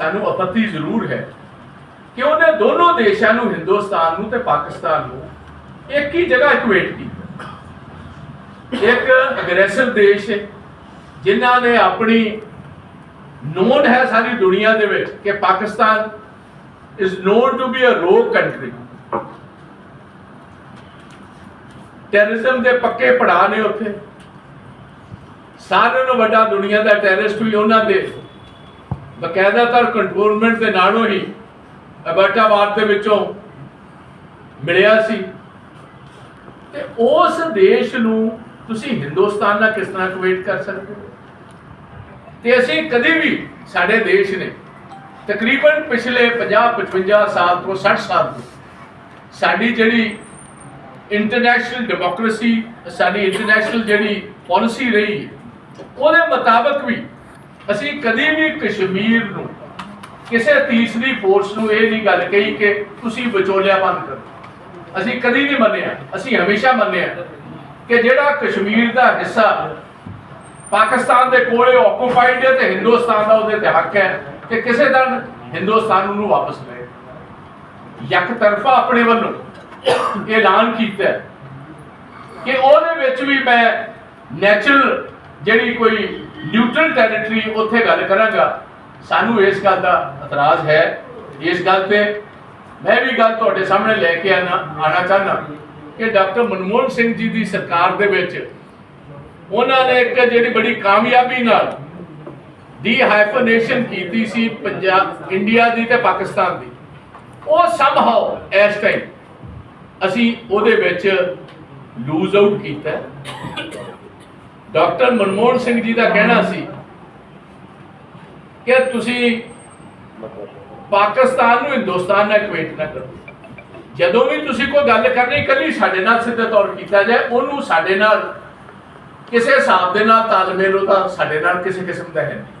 ਸਾਨੂੰ ਆਪੱਤੀ ਜ਼ਰੂਰ ਹੈ ਕਿ ਉਹਨੇ ਦੋਨੋਂ ਦੇਸ਼ਾਂ ਨੂੰ, ਹਿੰਦੁਸਤਾਨ ਨੂੰ ਤੇ ਪਾਕਿਸਤਾਨ ਨੂੰ ਇੱਕ ਹੀ ਜਗ੍ਹਾ ਇਕੁਏਟ ਕੀਤਾ। ਇੱਕ ਅਗਰੈਸਿਵ ਦੇਸ਼ ਹੈ, ਜਿਨ੍ਹਾਂ ਨੇ ਆਪਣੀ ਨੋਨ ਹੈ ਸਾਰੀ ਦੁਨੀਆ ਦੇ ਵਿੱਚ ਕਿ Pakistan is known to be a rogue country terrorism ਦੇ ਪੱਕੇ ਪੜਾ ਨੇ ਉੱਥੇ। ਸਾਰਿਆਂ ਨੂੰ ਵੱਡਾ ਦੁਨੀਆ ਦਾ ਟੈਰਰਿਸਟ ਵੀ ਉਹਨਾਂ ਦੇ। ਬਕਾਇਦਾ ਤਰ ਕੰਟਰੋਲਮੈਂਟ ਦੇ ਨਾਲੋਂ ਹੀ ਅਬਰਟਾਬਾਦ ਦੇ ਵਿੱਚੋਂ ਮਿਲਿਆ ਸੀ। ਤੇ ਉਸ ਦੇਸ਼ ਨੂੰ ਤੁਸੀਂ ਹਿੰਦੁਸਤਾਨ ਨਾਲ ਕਿਸ ਤਰ੍ਹਾਂ ਇਕੁਏਟ ਕਰ ਸਕਦੇ ਹੋ? ਤੇ ਅਸੀਂ ਕਦੇ ਵੀ ਸਾਡੇ ਦੇਸ਼ ਨੇ ਤਕਰੀਬਨ ਪਿਛਲੇ 50 55 ਸਾਲ ਤੋਂ 60 ਸਾਲ ਤੋਂ ਸਾਡੀ ਜਿਹੜੀ ਇੰਟਰਨੈਸ਼ਨਲ ਡੈਮੋਕ੍ਰੇਸੀ ਸਾਡੀ ਇੰਟਰਨੈਸ਼ਨਲ ਜਿਹੜੀ ਪਾਲਿਸੀ ਰਹੀ, ਉਹਦੇ ਮੁਤਾਬਕ ਵੀ ਅਸੀਂ ਕਦੇ ਵੀ ਕਸ਼ਮੀਰ ਨੂੰ, ਕਿਸੇ ਤੀਸਰੀ ਫੋਰਸ ਨੂੰ ਇਹ ਨਹੀਂ ਗੱਲ ਕਹੀ ਕਿ ਤੁਸੀਂ ਵਿਚੋਲਿਆ ਬੰਦ ਕਰੋ। ਅਸੀਂ ਕਦੀ ਨਹੀਂ ਮੰਨਿਆ, ਅਸੀਂ ਹਮੇਸ਼ਾ ਮੰਨਿਆ ਕਿ ਜਿਹੜਾ ਕਸ਼ਮੀਰ ਦਾ ਹਿੱਸਾ ਪਾਕਿਸਤਾਨ ਦੇ ਕੋਲੇ ਆਕੂਪਾਈਡ ਹੈ ਤੇ ਹਿੰਦੁਸਤਾਨ ਦਾ ਉਹਦੇ ਤੇ ਹੱਕ ਹੈ ਕਿ ਕਿਸੇ ਦਿਨ ਹਿੰਦੁਸਤਾਨ ਨੂੰ ਵਾਪਸ ਲਏ। ਇੱਕ ਤਰਫਾ ਆਪਣੇ ਵੱਲੋਂ ਐਲਾਨ ਕੀਤਾ ਕਿ ਉਹਦੇ ਵਿੱਚ ਵੀ ਮੈਂ ਨੈਚੁਰਲ ਜਿਹੜੀ ਕੋਈ ਨਿਊਟਰਲ ਟੈਰੀਟਰੀ ਉੱਥੇ ਗੱਲ ਕਰਾਂਗਾ। ਸਾਨੂੰ ਇਸ ਗੱਲ ਦਾ ਇਤਰਾਜ਼ ਹੈ। ਇਸ ਗੱਲ ਤੇ ਮੈਂ ਵੀ ਗੱਲ ਤੁਹਾਡੇ ਸਾਹਮਣੇ ਲੈ ਕੇ ਆਣਾ ਆਣਾ ਚਾਹੁੰਦਾ ਕਿ ਡਾਕਟਰ ਮਨਮੋਹਨ ਸਿੰਘ ਜੀ ਦੀ ਸਰਕਾਰ ਦੇ ਵਿੱਚ ਉਹਨਾਂ ਨੇ ਇੱਕ ਜਿਹੜੀ ਬੜੀ ਕਾਮਯਾਬੀ ਨਾਲ ਦੀ ਹਾਈਫਨੇਸ਼ਨ ਕੀਤੀ ਸੀ ਪੰਜਾਬ ਇੰਡੀਆ ਦੀ ਤੇ ਪਾਕਿਸਤਾਨ ਦੀ। ਉਹ ਸਮਹਾਉ ਇਸ ਟਾਈਮ ਅਸੀਂ ਉਹਦੇ ਵਿੱਚ ਲੂਜ਼ ਆਊਟ ਕੀਤਾ। ਡਾਕਟਰ ਮਨਮੋਹਨ ਸਿੰਘ ਜੀ ਦਾ ਕਹਿਣਾ ਸੀ ਕਿ ਤੁਸੀਂ ਪਾਕਿਸਤਾਨ ਨੂੰ ਹਿੰਦੁਸਤਾਨ ਨਾਲ ਇਕੁਏਟ ਨਾ ਕਰੋ। ਜਦੋਂ ਵੀ ਤੁਸੀਂ ਕੋਈ ਗੱਲ ਕਰਨੀ ਕੱਲੀ ਸਾਡੇ ਨਾਲ ਸਿੱਧੇ ਤੌਰ ਕੀਤਾ ਜਾਏ, ਉਹਨੂੰ ਸਾਡੇ ਨਾਲ, ਕਿਸੇ ਹਿਸਾਬ ਦੇ ਨਾਲ ਤਾਲਮੇਲ ਉਹਦਾ ਸਾਡੇ ਨਾਲ ਕਿਸੇ ਕਿਸਮ ਦਾ ਹੈ ਨਹੀਂ।